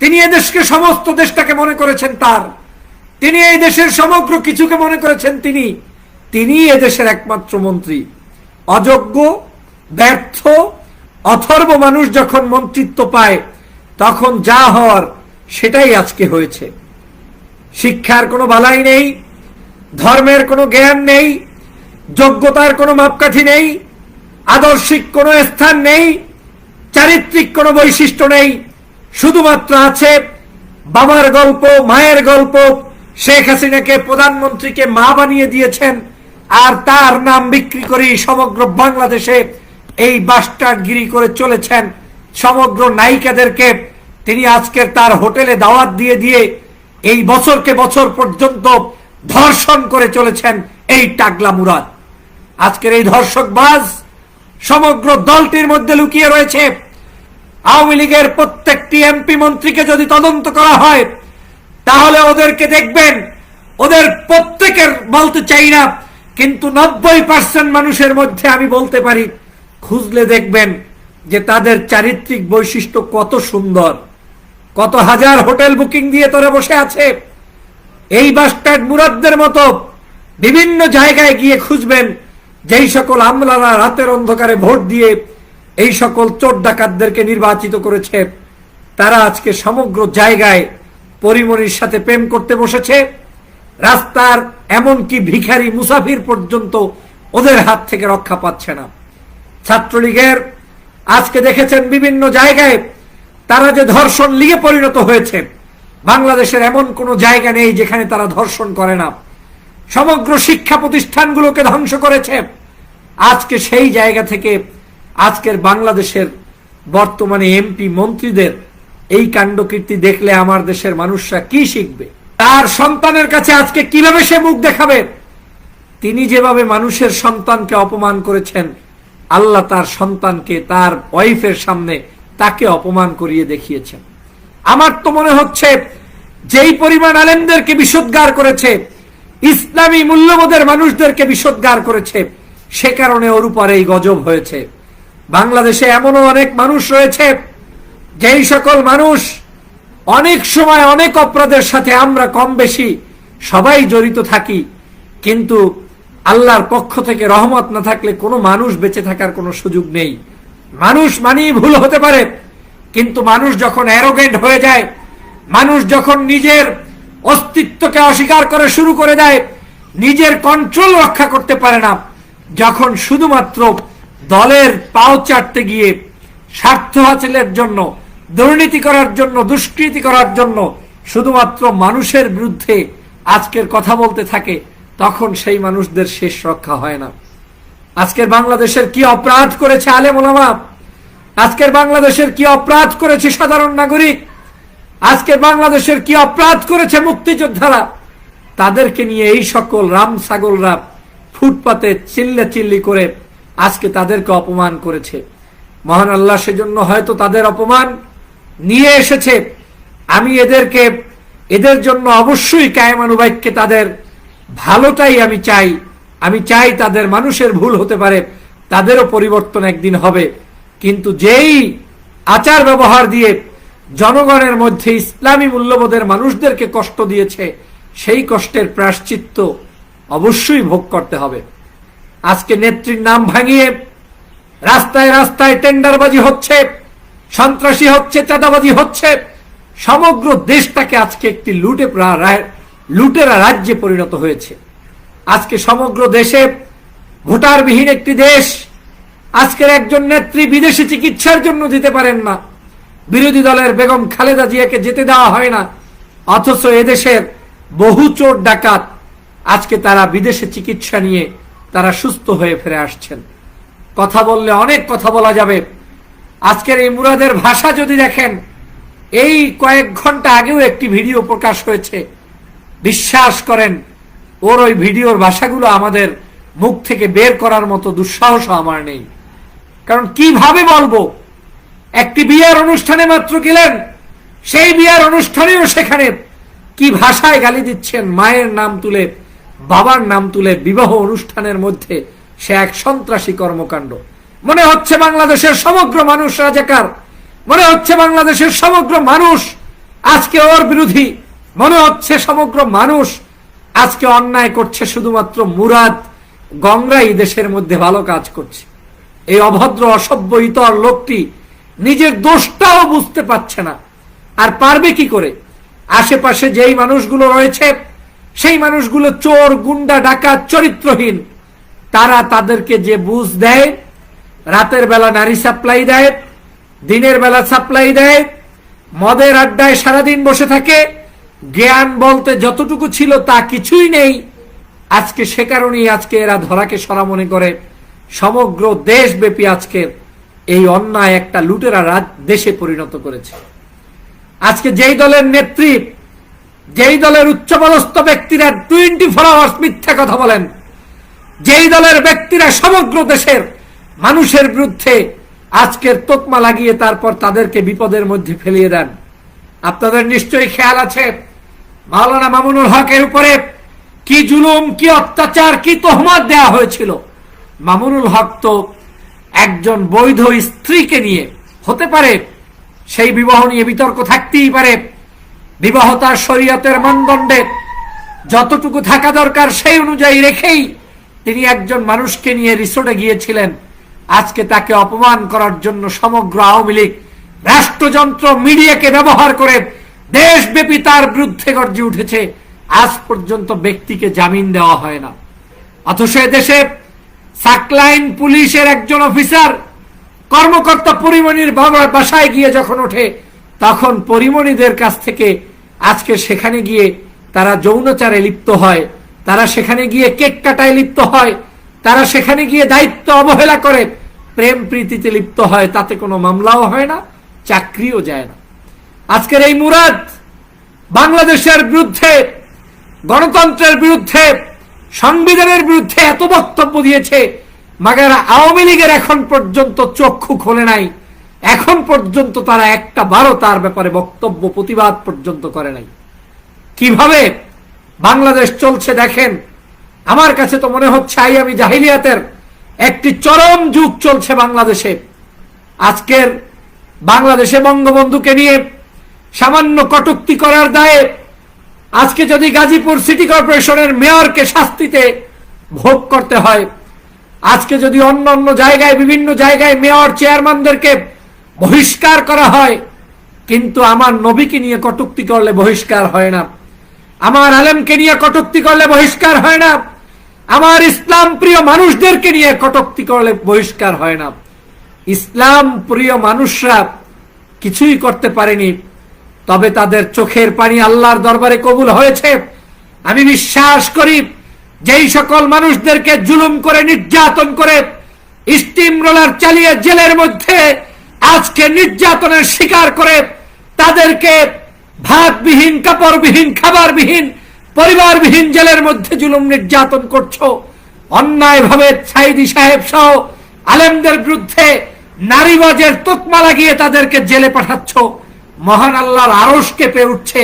তিনি এদেশকে সমস্ত দেশটাকে মনে করেছেন তার। তিনি এই দেশের সমগ্র কিছুকে মনে করেছেন তিনি। তিনি এদেশের একমাত্র মন্ত্রী। অযোগ্য, ব্যর্থ, অথর্ব মানুষ যখন মন্ত্রিত্ব পায়, তখন যা হওয়ার সেটাই আজকে হয়েছে। শিক্ষার কোনো বালাই নেই, ধর্মের কোনো জ্ঞান নেই, যোগ্যতার কোনো মাপকাঠি নেই, আদর্শিক কোনো স্থান নেই, চারিত্রিক কোনো বৈশিষ্ট্য নেই শুধুমাত্র আছে বাবার গল্প, মায়ের গল্প। শেখ হাসিনাকে প্রধানমন্ত্রীকে মা বানিয়ে দিয়েছেন আর তার নাম বিক্রি করে সমগ্র বাংলাদেশে এই বাস্টারগিরি করে চলেছেন সমগ্র নায়িকাদেরকে। তিনি আজকের তার হোটেলে দাওয়াত দিয়ে দিয়ে এই বছরকে বছর পর্যন্ত ধর্ষণ করে চলেছেন এই টাগলা মুরাদ। আজকের এই ধর্ষকবাজ সমগ্র দলটির মধ্যে লুকিয়ে রয়েছে। আওয়ামী লীগের প্রত্যেকটি এমপি মন্ত্রীকে যদি তদন্ত করা হয়, তাহলে ওদেরকে দেখবেন, ওদের প্রত্যেকের বলতে চাই না, কিন্তু নব্বই পার্সেন্ট মানুষের মধ্যে আমি বলতে পারি, খুঁজলে দেখবেন যে তাদের চারিত্রিক বৈশিষ্ট্য কত সুন্দর। কত হাজার হোটেল বুকিং দিয়ে তোরা বসে আছে। এই বাসস্ট্যান্ড মুরাদদের মতো বিভিন্ন জায়গায় গিয়ে খুঁজবেন, যেই সকল আমলারা রাতের অন্ধকারে ভোট দিয়ে এই সকল চোর ডাকাতদেরকে নির্বাচিত করেছে। তারা আজকে সমগ্র জায়গায় পরিমণির সাথে প্রেম করতে বসেছে। রাস্তার এমনকি ভিখারি মুসাফির পর্যন্ত ওদের হাত থেকে রক্ষা পাচ্ছে না। ছাত্রলীগের আজকে দেখেছেন বিভিন্ন জায়গায় তারা যে ধর্ষণ লিগে পরিণত হয়েছে। বাংলাদেশের এমন কোনো জায়গা নেই যেখানে তারা ধর্ষণ করে না। সমগ্র শিক্ষা প্রতিষ্ঠানগুলোকে ধ্বংস করেছে। আজকে সেই জায়গা থেকে আজকের বাংলাদেশের বর্তমানে এমপি মন্ত্রীদের এই কাণ্ডকীর্তি দেখলে আমার দেশের মানুষরা কি শিখবে? তার সন্তানের কাছে আজকে কীভাবে সে মুখ দেখাবে? তিনি যেভাবে মানুষের সন্তানকে অপমান করেছেন, আল্লাহ তার সন্তানকে তার ওয়াইফের সামনে তাকে অপমান করিয়ে দেখিয়েছেন। আমার তো মনে হচ্ছে, যেই পরিমাণ আলেমদেরকে বিশুদ্ধার করেছে, ইসলামী মূল্যবোধের মানুষদেরকে বিশুদ্ধার করেছে, সে কারণে ওর উপর এই গজব হয়েছে। বাংলাদেশে এমনও অনেক মানুষ রয়েছে, যেই সকল মানুষ অনেক সময় অনেক অপরাধের সাথে আমরা কম বেশি সবাই জড়িত থাকি, কিন্তু আল্লাহর পক্ষ থেকে রহমত না থাকলে কোনো মানুষ বেঁচে থাকার কোনো সুযোগ নেই। মানুষ মানেই ভুল হতে পারে, কিন্তু মানুষ যখন অ্যারোগেন্ট হয়ে যায়, মানুষ যখন নিজের অস্তিত্বকে অস্বীকার করে শুরু করে দেয়, নিজের কন্ট্রোল রক্ষা করতে পারে না, যখন শুধুমাত্র দলের পাও চাটতে গিয়ে স্বার্থ হাসিলের জন্য, দুর্নীতি করার জন্য, দুষ্কৃতি করার জন্য শুধুমাত্র মানুষের বিরুদ্ধে আজকের কথা বলতে থাকে, তখন সেই মানুষদের শেষ রক্ষা হয় না। আজকের বাংলাদেশের কি অপরাধ করেছে আলেম ওলামা আজকের বাংলাদেশের কি অপরাধ করেছে সাধারণ নাগরিক? আজকের বাংলাদেশের কি অপরাধ করেছে মুক্তিযোদ্ধারা? তাদেরকে নিয়ে এই সকল রাম ছাগলরা ফুটপাতে চিল্লে চিল্লি করে আজকে তাদেরকে অপমান করেছে। মহান আল্লাহ সেজন্য হয়তো তাদের অপমান নিয়ে এসেছে। আমি এদেরকে, এদের জন্য অবশ্যই কায়মানুবাইককে তাদের ভালোটাই আমি চাই। আমি চাই তাদের মানুষের ভুল হতে পারে, তাদেরও পরিবর্তন একদিন হবে। কিন্তু যেই আচার ব্যবহার দিয়ে জনগণের মধ্যে ইসলামী মূল্যবোধের মানুষদেরকে কষ্ট দিয়েছে, সেই কষ্টের প্রাশ্চিত্য অবশ্যই ভোগ করতে হবে। আজকে নেত্রীর নাম ভাঙিয়ে রাস্তায় রাস্তায় টেন্ডারবাজি হচ্ছে, সন্ত্রাসী হচ্ছে, চাঁদাবাজি হচ্ছে। সমগ্র দেশটাকে আজকে একটি লুটে লুটেরা রাজ্যে পরিণত হয়েছে। আজকে সমগ্র দেশে ভোটারবিহীন একটি দেশ। আজকের একজন নেত্রী বিদেশি চিকিৎসার জন্য দিতে পারেন না। বিরোধী দলের বেগম খালেদা জিয়াকে যেতে দেওয়া হয় না। অথচ এদেশের বহু চোর ডাকাত আজকে তারা বিদেশে চিকিৎসা নিয়ে তারা সুস্থ হয়ে ফিরে আসছেন। কথা বললে অনেক কথা বলা যাবে। আজকের এই মুরাদের ভাষা যদি দেখেন, এই কয়েক ঘণ্টা আগেও একটি ভিডিও প্রকাশ হয়েছে। বিশ্বাস করেন, ওর ওই ভিডিওর ভাষাগুলো আমাদের মুখ থেকে বের করার মতো দুঃসাহস আমার নেই। কারণ কীভাবে বলব? একটি বিয়ার অনুষ্ঠানে মাত্র গেলেন, সেই বিয়ার অনুষ্ঠানেও সেখানে কি ভাষায় গালি দিচ্ছেন, মায়ের নাম তুলে বাবার নাম তুলে বিবাহ অনুষ্ঠানের মধ্যে সে এক সন্ত্রাসী কর্মকাণ্ড। মনে হচ্ছে বাংলাদেশের সমগ্র মানুষ রাজাকার। মনে হচ্ছে বাংলাদেশের সমগ্র মানুষ আজকে ওর বিরোধী। মনে হচ্ছে সমগ্র মানুষ আজকে অন্যায় করছে শুধুমাত্র মুরাদ গঙ্গাই দেশের মধ্যে ভালো কাজ করছে। এই অভদ্র, অসভ্য, ইতর লোকটি নিজের দোষটাও বুঝতে পারছে না। আর পারবে কি করে? আশেপাশে যেই মানুষগুলো রয়েছে সেই মানুষগুলো চোর, গুন্ডা, ডাকাত, চরিত্রহীন। তারা তাদেরকে যে বুঝ দেয়, রাতের বেলা নারী সাপ্লাই দেয়, দিনের বেলা সাপ্লাই দেয়, মদের আড্ডায় সারাদিন বসে থাকে, জ্ঞান বলতে যতটুকু ছিল তা কিছুই নেই। আজকে সে কারণেই আজকে এরা ধরাকে সরা মনে করে। সমগ্র দেশব্যাপী আজকে এই অন্যায় একটা লুটেরা রাজ, দেশে পরিণত করেছে। আজকে যেই দলের নেত্রী যেই দলের উচ্চপদস্থ ব্যক্তিরা টোয়েন্টি ফোর আওয়ার্স মিথ্যা কথা বলেন, যেই দলের ব্যক্তিরা সমগ্র দেশের মানুষের বিরুদ্ধে আজকের তোকমা লাগিয়ে তারপর তাদেরকে বিপদের মধ্যে ফেলিয়ে দেন। আপনাদের নিশ্চয়ই খেয়াল আছে, মাওলানা মামুনুল হকের উপরে কি জুলুম, কি অত্যাচার, কি তোহমাত দেওয়া হয়েছিল। মামুনুল হক তো একজন বৈধ স্ত্রীকে নিয়ে, হতে পারে সেই বিবাহ নিয়ে বিতর্ক থাকতেই পারে বিবাহ তার শরীয়তের মানদণ্ডে যতটুকু থাকা দরকার সেই অনুযায়ী রেখেই তিনি একজন মানুষকে নিয়ে রিসোর্টে গিয়েছিলেন। আজকে তাকে অপমান করার জন্য সমগ্র আওয়ামী লীগ, রাষ্ট্রযন্ত্র, মিডিয়াকে ব্যবহার করে দেশব্যাপী তার বিরুদ্ধে গর্জে উঠেছে। আজ পর্যন্ত ব্যক্তিকে জামিন দেওয়া হয় না। অথচ দেশে সাকলাইন পুলিশের একজন অফিসার, কর্মকর্তা পরিমণির বাসায় গিয়ে যখন ওঠে তখন পরিমণিদের কাছ থেকে আজকে সেখানে গিয়ে তারা যৌনচারে লিপ্ত হয়, তারা সেখানে গিয়ে কেক কাটায় লিপ্ত হয়, তারা সেখানে গিয়ে দায়িত্ব অবহেলা করে, প্রেম প্রীতিতে লিপ্ত হয়, তাতে কোনো মামলাও হয় না, চাকরিও যায় না। আজকের এই মুরাদ বাংলাদেশের বিরুদ্ধে, গণতন্ত্রের বিরুদ্ধে, সংবিধানের বিরুদ্ধে এত বক্তব্য দিয়েছে, মাগার আওয়ামী লীগের এখন পর্যন্ত চক্ষু খোলে নাই। এখন পর্যন্ত তারা একটা বারো তার ব্যাপারে বক্তব্য, প্রতিবাদ পর্যন্ত করে নাই। কীভাবে বাংলাদেশ চলছে দেখেন, আমার কাছে তো মনে হচ্ছে আই আমি জাহিলিয়াতের একটি চরম যুগ চলছে বাংলাদেশে। আজকের বাংলাদেশে বঙ্গবন্ধুকে নিয়ে সামান্য কটুক্তি করার দায়ে আজকে যদি গাজীপুর সিটি কর্পোরেশনের মেয়রকে শাস্তিতে ভোগ করতে হয়, আজকে যদি অন্য অন্য জায়গায়, বিভিন্ন জায়গায় মেয়র, চেয়ারম্যানদেরকে বহিষ্কার করা হয়, কিন্তু আমার নবীকে নিয়ে কটুক্তি করলে বহিষ্কার হয় না। আমার আলেমকে নিয়ে কটুক্তি করলে বহিষ্কার হয় না। আমার ইসলাম প্রিয় মানুষদেরকে নিয়ে কটুক্তি করলে বহিষ্কার হয় না। ইসলাম প্রিয় মানুষরা কিছুই করতে পারেনি, তবে তাদের চোখের পানি আল্লাহর দরবারে কবুল হয়েছে। আমি বিশ্বাস করি, যেই সকল মানুষদেরকে জুলুম করে, নির্যাতন করে, স্টিম রোলার চালিয়ে জেলের মধ্যে আজকে নির্যাতনের শিকার করে তাদেরকে ভাতবিহীন, কাপড়বিহীন, খাবারবিহীন, পরিবারবিহীন জেলের মধ্যে জুলুম নির্যাতন করছ। অন্যায়ভাবে সাইদি সাহেব সহ আলেমদের বিরুদ্ধে নারীবাজের তোকমা লাগিয়ে তাদেরকে জেলে পাঠাচ্ছ। মহান আল্লাহর আরস কেঁপে উঠছে।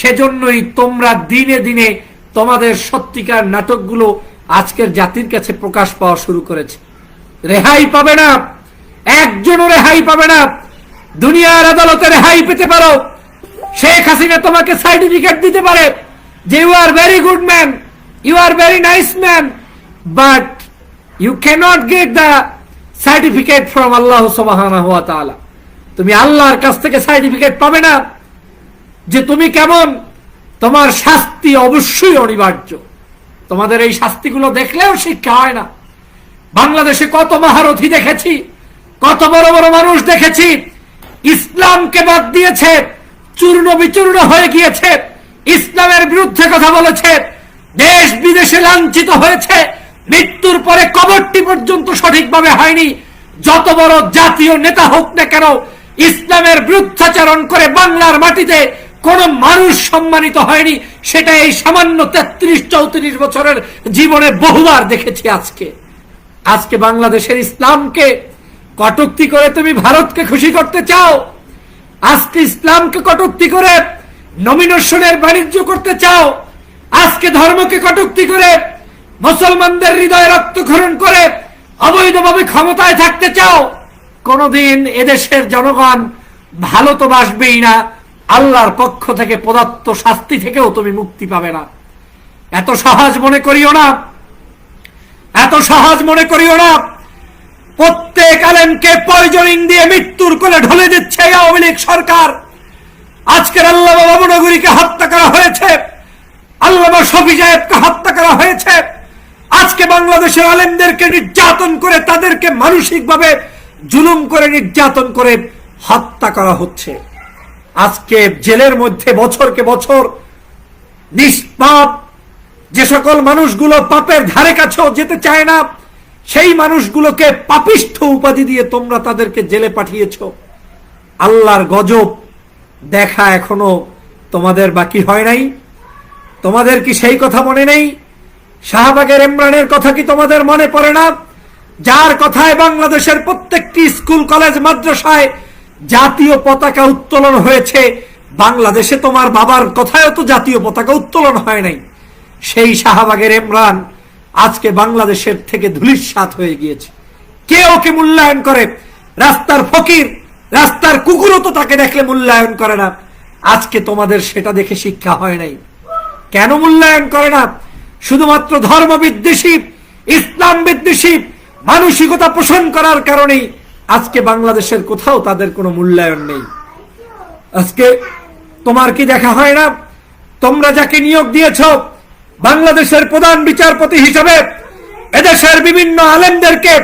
সেজন্যই তোমরা দিনে দিনে তোমাদের সত্যিকার নাটকগুলো আজকের জাতির কাছে প্রকাশ পাওয়া শুরু করেছে। রেহাই পাবে না। একজনও রেহাই পাবে না। দুনিয়ার আদালতে রেহাই পেতে পারো। শেখ হাসিনা তোমাকে সার্টিফিকেট দিতে পারে যে you are very good man you are very nice man but you cannot get the certificate from আল্লাহ সুবহানাহু ওয়া তাআলা তুমি আল্লাহর কাছ থেকে সার্টিফিকেট পাবে না যে তুমি কেমন। তোমার শাস্তি অবশ্যই অনিবার্য। তোমাদের এই শাস্তিগুলো দেখলেও শিক্ষা হয় না। বাংলাদেশে কত মহারথী দেখেছি কত বড় বড় মানুষ দেখেছি, ইসলামকে বাদ দিয়েছে, চূর্ণ বিচূর্ণ হয়ে গিয়েছে, ইসলামের বিরুদ্ধে কথা বলেছে, দেশ বিদেশে লাঞ্ছিত হয়েছে, মৃত্যুর পরে কবরটি পর্যন্ত সঠিকভাবে হয়নি, যত বড় জাতীয় নেতা হোক না কেন, ইসলামের বিরুদ্ধাচরণ করে বাংলার মাটিতে কোন মানুষ সম্মানিত হয়নি, সেটা এই সামান্য তেত্রিশ চৌত্রিশ বছরের জীবনে বহুবার দেখেছি আজকে। আজকে বাংলাদেশের ইসলামকে কটুক্তি করে তুমি ভারতকে খুশি করতে চাও, আজকে ইসলামকে কটুক্তি করে নমিনেশনের বাণিজ্য করতে চাও, আজকে ধর্মকে কটুক্তি করে মুসলমানদের হৃদয়ে রক্তক্ষরণ করে অবৈধভাবে ক্ষমতায় থাকতে চাও, কোনদিন এদেশের জনগণ ভালো তো বাসবেই না, আল্লাহর পক্ষ থেকে পদার্থ শাস্তি থেকেও তুমি মুক্তি পাবে না। এত সহজ মনে করিও না, এত সহজ মনে করিও না প্রত্যেক আলেমকে পয়জনিং দিয়ে মৃত্যুর কোলে ঢলে দিচ্ছে আওয়ামী লীগ সরকার। আজকের আল্লাহ বাবুনগরীকে হত্যা করা হয়েছে। আল্লামা শফি সাহেবকে হত্যা করা হয়েছে। আজকে বাংলাদেশের আলেমদেরকে নির্যাতন করে তাদেরকে মানসিকভাবে জুলুম করে নির্যাতন করে হত্যা করা হচ্ছে। আজকে জেলের মধ্যে বছরকে বছর নিষ্পাপ যে সকল মানুষগুলো পাপের ধারে কাছেও যেতে চায় না সেই মানুষগুলোকে পাপিষ্ঠ উপাধি দিয়ে তোমরা তাদেরকে জেলে পাঠিয়েছ। আল্লাহর গজব দেখা এখনও তোমাদের বাকি হয় নাই। তোমাদের কি সেই কথা মনে নেই? শাহবাগের ইমরানের কথা কি তোমাদের মনে পড়ে না? যার কথায় বাংলাদেশের প্রত্যেকটি স্কুল, কলেজ, মাদ্রাসায় জাতীয় পতাকা উত্তোলন হয়েছে, বাংলাদেশে তোমার বাবার কথায়ও তো জাতীয় পতাকা উত্তোলন হয় নাই। সেই শাহবাগের ইমরান আজকে বাংলাদেশের থেকে ধুলির ধুলিস্বাত হয়ে গিয়েছে। কে ওকে মূল্যায়ন করে? রাস্তার ফকির, রাস্তার কুকুরও তো তাকে দেখলে মূল্যায়ন করে না। আজকে তোমাদের সেটা দেখে শিক্ষা হয় নাই। কেন মূল্যায়ন করে না? শুধুমাত্র ধর্ম বিদ্বেষী, ইসলাম বিদ্বেষী, মানসিকতা পোষণ করার কারণেই আজকে বাংলাদেশের কোথাও তাদের কোনো মূল্যায়ন নেই। আজকে তোমার কি দেখা হয় না? তোমরা যাকে নিয়োগ দিয়েছ বাংলাদেশের প্রধান বিচারপতি হিসাবে এদেশের বিভিন্ন আলেমদেরকে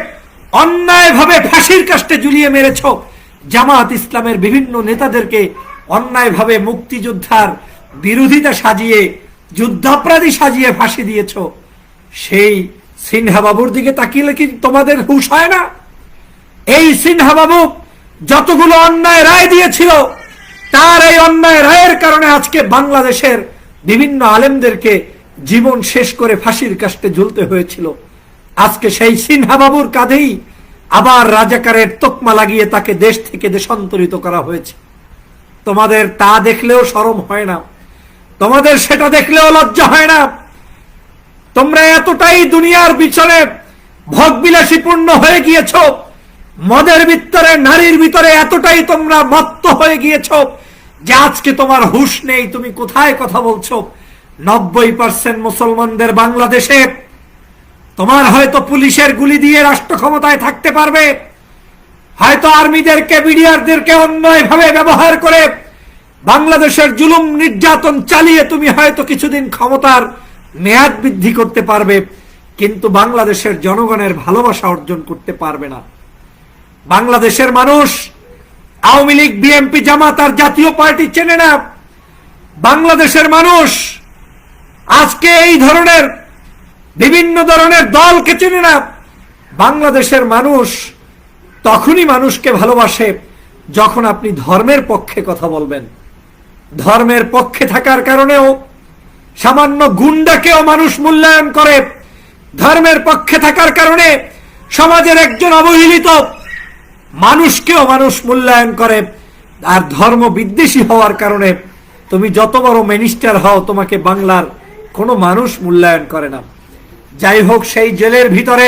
অন্যায়ভাবে ফাঁসির কাষ্টে ঝুলিয়ে মেরেছ। জামাত ইসলামের বিভিন্ন নেতাদেরকে অন্যায়ভাবে মুক্তিযোদ্ধার বিরোধিতা সাজিয়ে, যুদ্ধাপরাধী সাজিয়ে ফাঁসি দিয়েছ। সেই সিনহা বাবুর দিকে তাকিয়ে কি তোমাদের হুশ হয় না? এই সিনহা বাবু যতগুলো অন্যায় রায় দিয়েছিল, তার এই অন্যায় রায়ের কারণে আজকে বাংলাদেশের বিভিন্ন আলেমদেরকে জীবন শেষ করে ফাঁসির কাষ্টে ঝুলতে হয়েছিল। আজকে সেই সিনহা বাবুর কাঁধেই আবার রাজাকারের তকমা লাগিয়ে তাকে দেশ থেকে দেশান্তরিত করা হয়েছে। তোমাদের তা দেখলেও সরম হয় না। তোমাদের সেটা দেখলেও লজ্জা হয় না। তোমরা এতটাই দুনিয়ার পিছনে ভোগবিলাসীপূর্ণ হয়ে গিয়েছ। মদের ভিতরে, নারীর ভিতরে এতটাই তোমরা মত্ত হয়ে গিয়েছ যে আজকে তোমার হুশ নেই। তুমি কোথায় কথা বলছো? নব্বই পার্সেন্ট মুসলমানদের বাংলাদেশে। তোমার হয়তো পুলিশের গুলি দিয়ে রাষ্ট্র ক্ষমতায় থাকতে পারবে। হয়তো আর্মিদেরকে, বিডিআরদেরকে অন্যায়ভাবে ব্যবহার করে বাংলাদেশের জুলুম নির্যাতন চালিয়ে তুমি হয়তো কিছুদিন ক্ষমতার মেয়াদ বৃদ্ধি করতে পারবে, কিন্তু বাংলাদেশের জনগণের ভালোবাসা অর্জন করতে পারবে না। বাংলাদেশের মানুষ, আওয়ামী লীগ, বিএনপি, জামাত আর জাতীয় পার্টি চেনে না। বাংলাদেশের মানুষ আজকে এই ধরনের বিভিন্ন ধরনের দলকে চেনে না? বাংলাদেশের মানুষ তখনই মানুষকে ভালোবাসে যখন আপনি ধর্মের পক্ষে কথা বলবেন। ধর্মের পক্ষে থাকার কারণেও সামান্য গুন্ডাকেও মানুষ মূল্যায়ন করে। ধর্মের পক্ষে থাকার কারণে সমাজের একজন অবহেলিত মানুষকেও মানুষ মূল্যায়ন করে। আর ধর্ম বিদ্বেষী হওয়ার কারণে তুমি যত বড় মিনিস্টার হও, তোমাকে বাংলার কোনো মানুষ মূল্যায়ন করে না। যাই হোক, সেই জেলের ভিতরে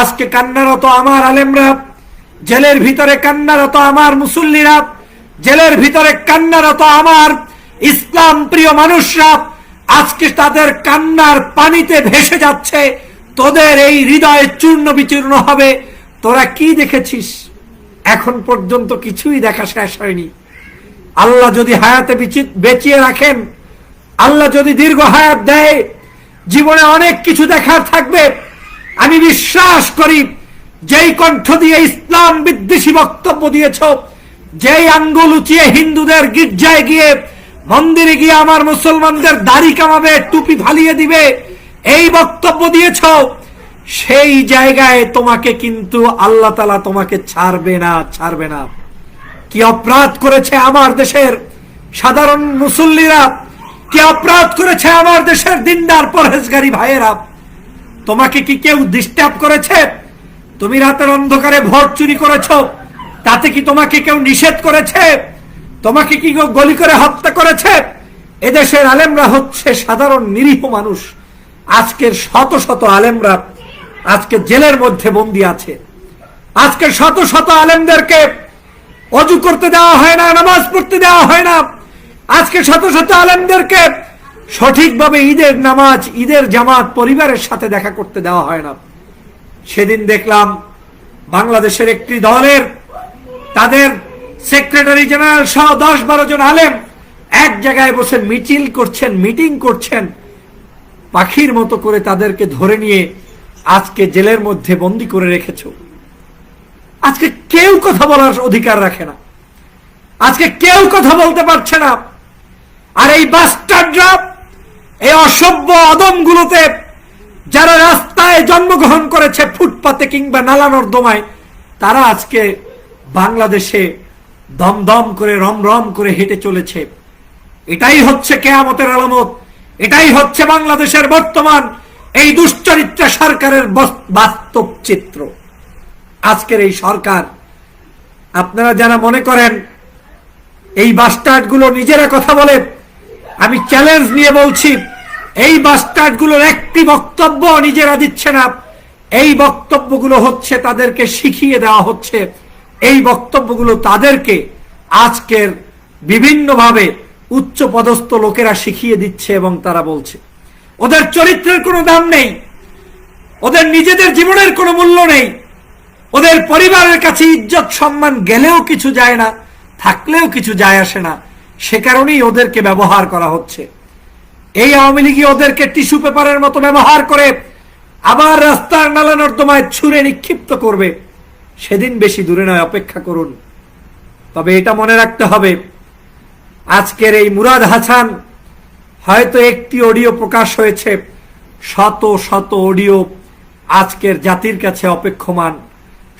আজকে কান্নারত আমার আলেমরা, জেলের ভিতরে কান্নারত আমার মুসল্লিরা, জেলের ভিতরে কান্নারত আমার ইসলাম প্রিয় মানুষরা, আজকে তাদের কান্নার পানিতে ভেসে যাচ্ছে। তোদের এই হৃদয়ে চূর্ণ বিচূর্ণ হবে। তোরা কি দেখেছিস? এখন পর্যন্ত কিছুই দেখা শেষ হয়নি। আল্লাহ যদি হায়াতে বেঁচিয়ে রাখেন আল্লাহ যদি দীর্ঘ হায়াত দেয়, জীবনে অনেক কিছু দেখার থাকবে। আমি বিশ্বাস করি, যেই কণ্ঠ দিয়ে ইসলাম বিদ্বেষী বক্তব্য দিয়েছ, যেই আঙ্গুল উঁচিয়ে হিন্দুদের গির্জায় গিয়ে মন্দিরে গিয়ে আমার মুসলমানদের দাড়ি কামাবে, টুপি ফালিয়ে দিবে, এই বক্তব্য দিয়েছ, সেই জায়গায় তোমাকে কিন্তু আল্লাহ তালা তোমাকে ছাড়বে না ছাড়বে না। কি অপরাধ করেছে আমার দেশের সাধারণ মুসল্লিরা কি অপরাধ করেছে আমার দেশের দিনদার পরহেজগারী ভাইয়েরা? তোমাকে কি কেউ ডিস্টার্ব করেছে? তুমি রাতের অন্ধকারে ভোট চুরি করেছ। তাতে কি তোমাকে কেউ নিষেধ করেছে? তোমাকে কি কেউ গলি করে হত্যা করেছে? এদেশের আলেমরা হচ্ছে সাধারণ নিরীহ মানুষ। আজকের শত শত আলেমরা আজকে জেলের মধ্যে বন্দি আছে। আজকে শত শত আলেমদেরকে অজু করতে দেওয়া হয় না, নামাজ পড়তে দেওয়া হয় না। আজকে শত শত আলেমদেরকে সঠিকভাবে ঈদের নামাজ, ঈদের জামাত পরিবারের সাথে দেখা করতে দেওয়া হয় না। সেদিন দেখলাম বাংলাদেশের একটি দলের, তাদের সেক্রেটারি জেনারেল সহ দশ বারো জন আলেম এক জায়গায় বসে মিছিল করছেন, মিটিং করছেন। পাখির মতো করে তাদেরকে ধরে নিয়ে আজকে জেলের মধ্যে বন্দি করে রেখেছ। আজকে কেউ কথা বলার অধিকার রাখে না। আজকে কেউ কথা বলতে পারছে না। আর এই বাস্টাররা এই অসভ্য অদমগুলোতে যারা রাস্তায় জন্মগ্রহণ করেছে ফুটপাতে কিংবা নালা নর্দমায় তারা আজকে বাংলাদেশে দমদম করে রম রম করে হেঁটে চলেছে। এটাই হচ্ছে কেয়ামতের আলামত। এটাই হচ্ছে বাংলাদেশের বর্তমান এই দুশ্চরিত্র সরকারের বস- বাস্তব চিত্র। আজকের এই সরকার, আপনারা যারা মনে করেন, এই বাস্টার্ডগুলো নিজেরা কথা বলে আমি চ্যালেঞ্জ নিয়ে বলছি, এই বাস্টার্ডগুলোর একটি বক্তব্য নিজেরা দিচ্ছে না। এই বক্তব্যগুলো হচ্ছে তাদেরকে শিখিয়ে দেওয়া হচ্ছে। এই বক্তব্যগুলো তাদেরকে আজকের বিভিন্নভাবে উচ্চ পদস্থ লোকেরা শিখিয়ে দিচ্ছে এবং তারা বলছে। ওদের চরিত্রের কোনো দাম নেই। ওদের নিজেদের জীবনের কোনো মূল্য নেই। ওদের পরিবারের কাছে ইজ্জত সম্মান গেলেও কিছু যায় না, থাকলেও কিছু যায় আসে না। সে কারণেই ওদেরকে ব্যবহার করা হচ্ছে। এই আওয়ামী লীগই ওদেরকে টিস্যু পেপারের মতো ব্যবহার করে আবার রাস্তার নালা নর্দমায় ছুঁড়ে নিক্ষিপ্ত করবে। সেদিন বেশি দূরে নয়, অপেক্ষা করুন। তবে এটা মনে রাখতে হবে, আজকের এই মুরাদ হাসান হয়তো একটি অডিও প্রকাশ হয়েছে, শত শত অডিও আজকের জাতির কাছে অপেক্ষমান,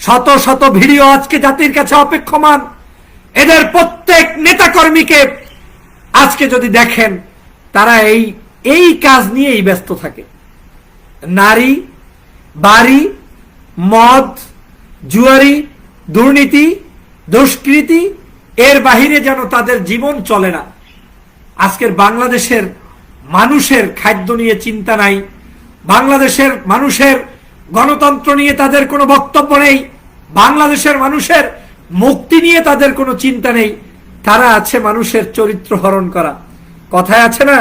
শত শত ভিডিও আজকে জাতির কাছে অপেক্ষমান। এদের প্রত্যেক নেতাকর্মীকে আজকে যদি দেখেন, তারা এই এই কাজ নিয়েই ব্যস্ত থাকে। নারী, বাড়ি, মদ, জুয়ারি, দুর্নীতি, দুষ্কৃতি, এর বাহিরে যেন তাদের জীবন চলে না। আজকের বাংলাদেশের মানুষের খাদ্য নিয়ে চিন্তা নাই। বাংলাদেশের মানুষের গণতন্ত্র নিয়ে তাদের কোনো বক্তব্য নেই। বাংলাদেশের মানুষের মুক্তি নিয়ে তাদের কোনো চিন্তা নেই। তারা আছে মানুষের চরিত্র হরণ করা। কথায় আছে না,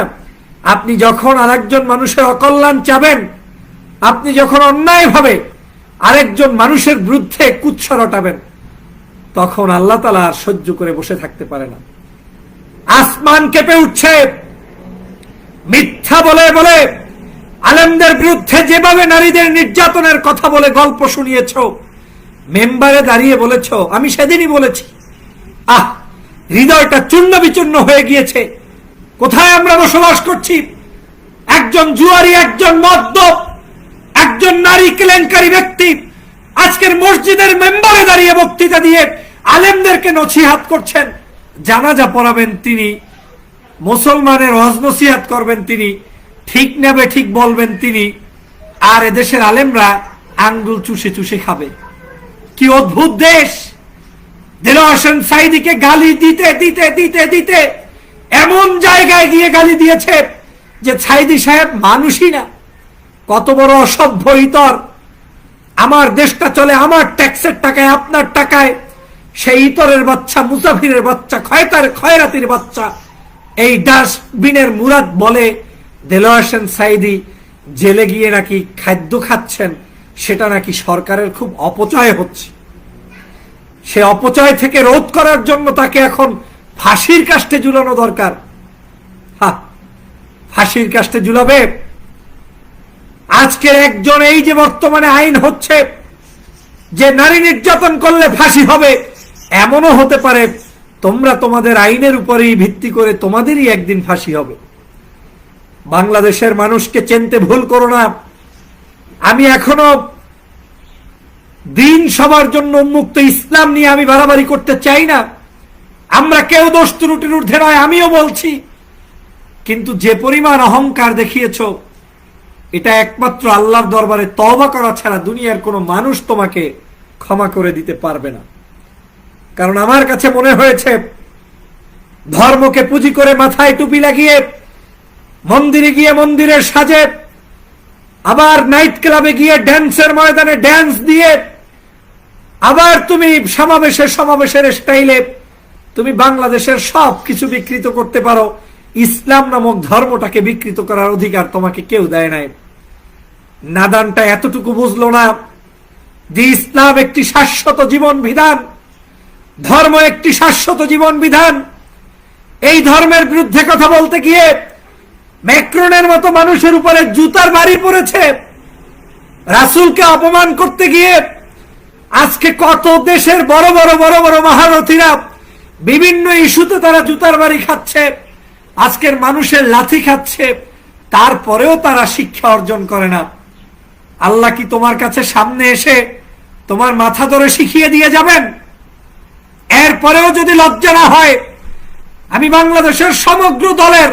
আপনি যখন আরেকজন মানুষের অকল্যাণ চাবেন, আপনি যখন অন্যায়ভাবে আরেকজন মানুষের বিরুদ্ধে কুৎস রটাবেন, তখন আল্লাহ তালা আর সহ্য করে বসে থাকতে পারে না। আসমান কেঁপে উঠছে। মিথ্যা বলে বলে আলেমদের বিরুদ্ধে যেভাবে নারীদের নির্যাতনের কথা বলে গল্প শুনিয়েছ মেম্বারে দাঁড়িয়ে বলেছ, আমি সেদিনই বলেছি। আহ, হৃদয়টা চূর্ণ বিচূর্ণ হয়ে গিয়েছে। কোথায় আমরা বসবাস করছি? একজন জুয়ারি, একজন মদ্যপ একজন নারী কেলেঙ্কারী ব্যক্তি আজকের মসজিদের মেম্বারে দাঁড়িয়ে বক্তৃতা দিয়ে আলেমদেরকে নছিহাত করছেন। জানাজা পড়াবেন তিনি, মুসলমানের হজ নসিহাত করবেন তিনি, ঠিক নেবে ঠিক বলবেন তিনি, আর এদেশের আলেমরা আঙ্গুল চুষে চুষে খাবে। কি অদ্ভুত দেশ। দিল হোসেন সাইদিকে গালি দিতে দিতে দিতে দিতে এমন জায়গায় গিয়ে গালি দিয়েছে যে সাইদি সাহেব মানুষই না। কত বড় অসভ্য ইতর। আমার দেশটা চলে আমার ট্যাক্সের টাকায়, আপনার টাকায়। সেই ইতরের বাচ্চা মুসাফিরের বাচ্চা, খয়তার, খয়রাতির বাচ্চা। এই ডাস্টবিনের মুরাদ বলে দেলোয়ার হোসেন সাইদি জেলে গিয়ে নাকি খাদ্য খাচ্ছেন, সেটা নাকি সরকারের খুব অপচয় হচ্ছে। সে অপচয় থেকে রোধ করার জন্য তাকে এখন ফাঁসির কাষ্টে ঝুলানো দরকার। হা, ফাঁসির কাষ্টে ঝুলাবে? আজকের একজন এই যে বর্তমানে আইন হচ্ছে, যে নারী নির্যাতন করলে ফাঁসি হবে, এমনও হতে পারে তোমরা তোমাদের আইনের উপরেই ভিত্তি করে তোমাদেরই একদিন ফাঁসি হবে। বাংলাদেশের মানুষকে চিনতে ভুল করো না। আমি এখনও দিন সবার জন্য উন্মুক্ত ইসলাম নিয়ে আমি বাড়াবাড়ি করতে চাই না। আমরা কেউ দোষ ত্রুটির ঊর্ধ্বে নয়, আমিও বলছি। কিন্তু যে পরিমাণ অহংকার দেখিয়েছ, এটা একমাত্র আল্লাহর দরবারে তওবা করা ছাড়া দুনিয়ার কোনো মানুষ তোমাকে ক্ষমা করে দিতে পারবে না। কারণ আমার কাছে মনে হয়েছে, ধর্মকে পুঁজি করে মাথায় টুপি লাগিয়ে, মন্দিরে গিয়ে মন্দিরের সাজে আবার নাইট ক্লাবে গিয়ে ড্যান্সের ময়দানে ড্যান্স দিয়ে আবার তুমি সমাবেশের সমাবেশের স্টাইলে তুমি বাংলাদেশের সব কিছু বিকৃত করতে পারো। ইসলাম নামক ধর্মটাকে বিকৃত করার অধিকার তোমাকে কেউ দেয় নাই। নাদানটা এতটুকু বুঝলো না যে ইসলাম একটি শাশ্বত জীবন বিধান, ধর্ম একটি শাশ্বত জীবন বিধান। এই ধর্মের বিরুদ্ধে কথা বলতে গিয়ে ম্যাক্রনের মতো মানুষের উপরে জুতার বাড়ি পড়েছে। রাসুলকে অপমান করতে গিয়ে আজকে কত দেশের বড় বড় বড় বড় মহারথীরা বিভিন্ন ইস্যুতে তারা জুতার বাড়ি খাচ্ছে, আজকের মানুষের লাথি খাচ্ছে, তারপরেও তারা শিক্ষা অর্জন করে না। আল্লাহ কি তোমার কাছে সামনে এসে তোমার মাথা ধরে শিখিয়ে দিয়ে যাবেন? এরপরেও যদি লজ্জা না হয়, আমি বাংলাদেশের সমগ্র দলের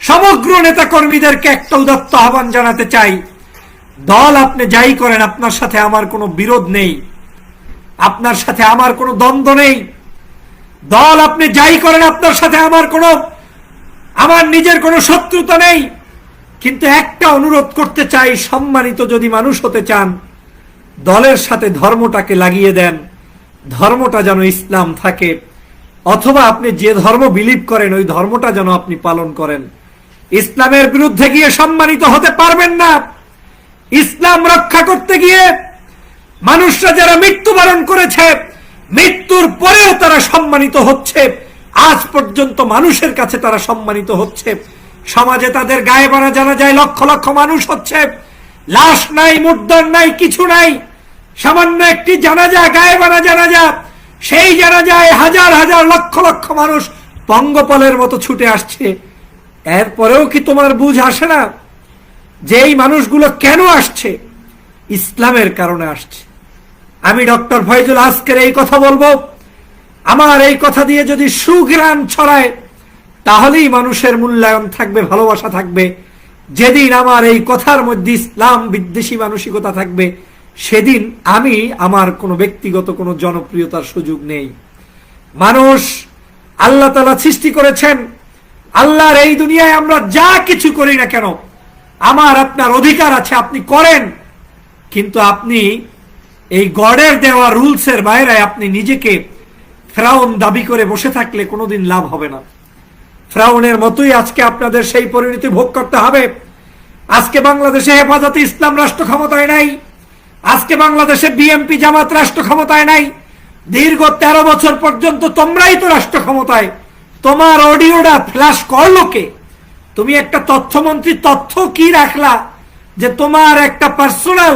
সমগ্র নেতা কর্মীদেরকে একটা উদত্ত আহ্বান জানাতে চাই। দল আপনি যাই করেন, আপনার সাথে আমার কোনো বিরোধ নেই। আপনার সাথে আমার কোনো দ্বন্দ্ব নেই। দল আপনি যাই করেন, আপনার সাথে আমার কোনো, আমার নিজের কোনো শত্রুতা নেই। কিন্তু একটা অনুরোধ করতে চাই, সম্মানিত যদি মানুষ হতে চান, দলের সাথে ধর্মটাকে লাগিয়ে দেন। ধর্মটা যেন ইসলাম থাকে। অথবা আপনি যে ধর্ম বিলিভ করেন, ওই ধর্মটা যেন আপনি পালন করেন। ইসলামের বিরুদ্ধে গিয়ে সম্মানিত হতে পারবেন না। ইসলাম রক্ষা করতে গিয়ে মানুষরা যারা মৃত্যুবরণ করেছে, মৃত্যুর পরেও তারা সম্মানিত হচ্ছে। আজ পর্যন্ত মানুষের কাছে তারা সম্মানিত হচ্ছে। সমাজে তাদের গায়ে বানা জানা যায়, লক্ষ লক্ষ মানুষ হচ্ছে। লাশ নাই মুদ্দার নাই, কিছু নাই। সামান্য একটি জানাজা, গায়ে বানা জানাজা। সেই জানাজায় হাজার হাজার লক্ষ লক্ষ মানুষ পঙ্গপালের মতো ছুটে আসছে। এরপরেও কি তোমার বুঝ আসে না যে এই মানুষগুলো কেন আসছে? ইসলামের কারণে আসছে। আমি ডক্টর ফয়জুল আজকের এই কথা বলব। আমার এই কথা দিয়ে যদি সুগ্রাণ ছড়ায়, তাহলেই মানুষের মূল্যায়ন থাকবে, ভালোবাসা থাকবে। যেদিন আমার এই কথার মধ্যে ইসলাম বিদ্বেষী মানসিকতা থাকবে, সেদিন আমি আমার কোনো ব্যক্তিগত, কোনো জনপ্রিয়তার সুযোগ নেই। মানুষ আল্লাহ তালা সৃষ্টি করেছেন আল্লাহর এই দুনিয়ায় আমরা যা কিছু করি না কেন, আমার আপনার অধিকার আছে, আপনি করেন। কিন্তু আপনি এই গডের দেওয়া রুলসের বাইরে আপনি নিজেকে ফ্রাউন দাবি করে বসে থাকলে কোনোদিন লাভ হবে না। ফ্রাউনের মতোই আজকে আপনাদের সেই পরিণতি ভোগ করতে হবে। আজকে বাংলাদেশে হেফাজতে ইসলাম রাষ্ট্র ক্ষমতায় নাই। আজকে বাংলাদেশে বিএমপি জামাত রাষ্ট্র ক্ষমতায় নাই। দীর্ঘ তেরো বছর পর্যন্ত তোমরাই তো রাষ্ট্র ক্ষমতায়। তোমার অডিওটা ফ্ল্যাশ করল কে? তুমি একটা তথ্যমন্ত্রী, তথ্য কি রাখলা যে তোমার একটা পার্সোনাল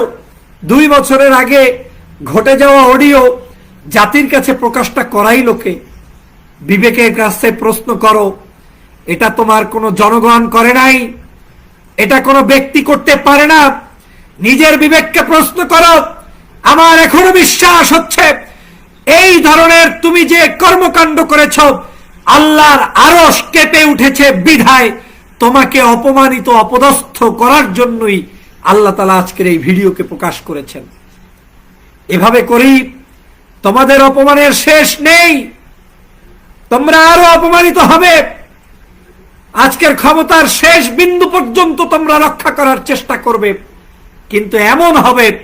দুই বছরের আগে ঘটে যাওয়া অডিও জাতির কাছে প্রকাশটা করাই লোকে বিবেকের কাছে প্রশ্ন করো, এটা তোমার কোনো জনগণ করে নাই? এটা কোনো ব্যক্তি করতে পারে না? নিজের বিবেককে প্রশ্ন করো, আমার এখনও বিশ্বাস হচ্ছে এই ধরনের তুমি যে কর্মকাণ্ড করেছ আল্লাহর আরস কেঁপে উঠেছে বিধায়। তোমাকে অপমানিত, অপদস্থ করার জন্যই আল্লাহ তালা আজকের এই ভিডিওকে প্রকাশ করেছেন। এভাবে করেই তোমাদের অপমানের শেষ নেই। তোমরা আরও অপমানিত হবে। আজকের ক্ষমতার শেষ বিন্দু পর্যন্ত তোমরা রক্ষা করার চেষ্টা করবে। কিন্তু এমন হবে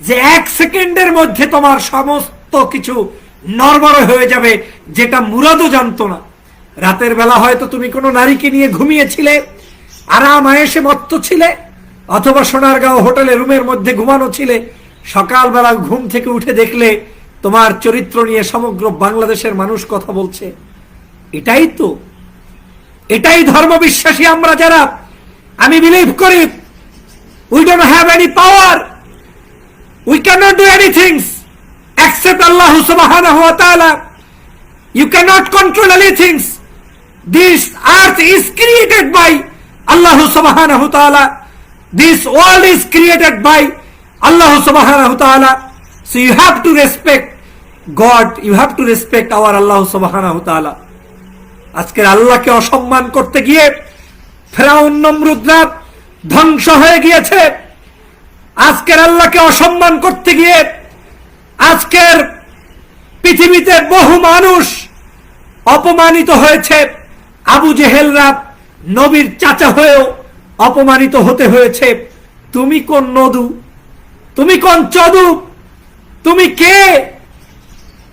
যে এক সেকেন্ডের মধ্যে তোমার সমস্ত কিছু নরবর হয়ে যাবে, যেটা মুরাদও জানতো না। রাতের বেলা হয়তো তুমি কোনো নারীকে নিয়ে ঘুমিয়েছিলে, আরাম আয়েসে মত্ত ছিলে, অথবা সোনারগাঁও হোটেলে রুমের মধ্যে ঘুমানো ছিলে। সকালবেলা ঘুম থেকে উঠে দেখলে তোমার চরিত্র নিয়ে সমগ্র বাংলাদেশের মানুষ কথা বলছে। এটাই তো। এটাই ধর্মবিশ্বাসী আমরা যারা। আমি বিলিভ করি we don't have any power we cannot do anything except Allah subhanahu wa ta'ala. You cannot control anything. This earth is created by Allah subhanahu wa ta'ala. This world is created by Allah subhanahu wa ta'ala. So you have to respect God. You have to respect our Allah subhanahu wa ta'ala. আজকের আল্লাহকে অসম্মান করতে গিয়ে ফেরাউন নমরুদরা ধ্বংস হয়ে গিয়েছে আজকের আল্লাহকে অসম্মান করতে গিয়ে আজকের পৃথিবীতে বহু মানুষ অপমানিত হয়েছে। আবু জেহেলরা নবীর চাচা হয়েও অপমানিত হতে হয়েছে। তুমি কোন নদু? তুমি কোন চদু? তুমি কে?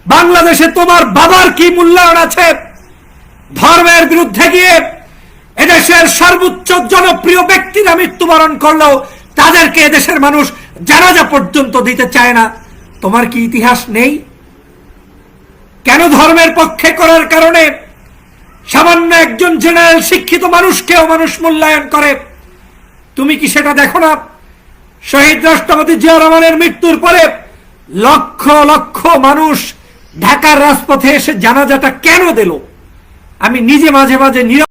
বাংলাদেশে তোমার বাবার কি মূল্যায়ন আছে? ধর্মের বিরুদ্ধে গিয়ে এদেশের সর্বোচ্চ জনপ্রিয় ব্যক্তিরা মৃত্যুবরণ করলেও তাদেরকে এদেশের মানুষ জানাজা পর্যন্ত দিতে চায় না। তোমার কি ইতিহাস নেই? কেন ধর্মের পক্ষে করার কারণে সামান্য একজন জেনারেল শিক্ষিত মানুষকেও মানুষ মূল্যায়ন করে? তুমি কি সেটা দেখো না? শহীদ রাষ্ট্রপতি জিয়া রহমানের মৃত্যুর পরে লক্ষ লক্ষ মানুষ ঢাকার রাজপথে এসে জানাজাটা কেন দিল? আমি নিজে মাঝে মাঝে